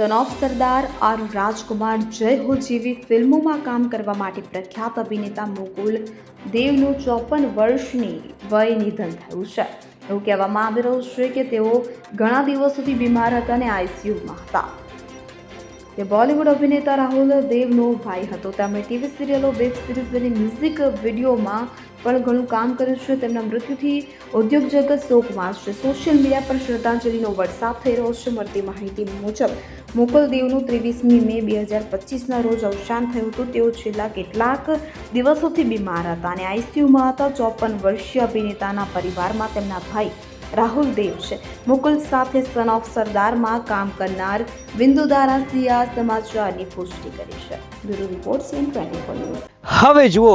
Son of Sardar R રાજકુમાર જય હો જેવી ફિલ્મોમાં કામ કરવા માટે પ્રખ્યાત અભિનેતા મુકુલ દેવનું ચોપન વર્ષની વય નિધન થયું છે. એવું કહેવામાં આવી રહ્યું છે કે તેઓ ઘણા દિવસોથી બીમાર હતા અને આઈસીયુમાં હતા. તે બોલિવૂડ અભિનેતા રાહુલ દેવનો ભાઈ હતો. તેમણે ટીવી સિરિયલો, વેબ સિરીઝ અને મ્યુઝિક વિડીયોમાં પણ ઘણું કામ કર્યું છે. તેમના મૃત્યુથી ઉદ્યોગ જગત શોકમાં છે. સોશિયલ મીડિયા પર શ્રદ્ધાંજલિનો વરસાદ થઈ રહ્યો છે. મળતી માહિતી મુજબ, મોકલદેવનું ત્રેવીસમી મે બે હજાર પચીસના રોજ અવસાન થયું હતું. તેઓ છેલ્લા કેટલાક દિવસોથી બીમાર હતા અને આઈસીયુમાં હતા. ચોપન વર્ષીય અભિનેતાના પરિવારમાં તેમના ભાઈ રાહુલ દેવ છે. મુકુલ સાથે સન ઓફ સરદારમાં કામ કરનાર બિંદુ દારાસિંહે સમાચારની પુષ્ટિ કરી છે. બ્યુરો રિપોર્ટ સીન ટ્વેન્ટી હવે જુઓ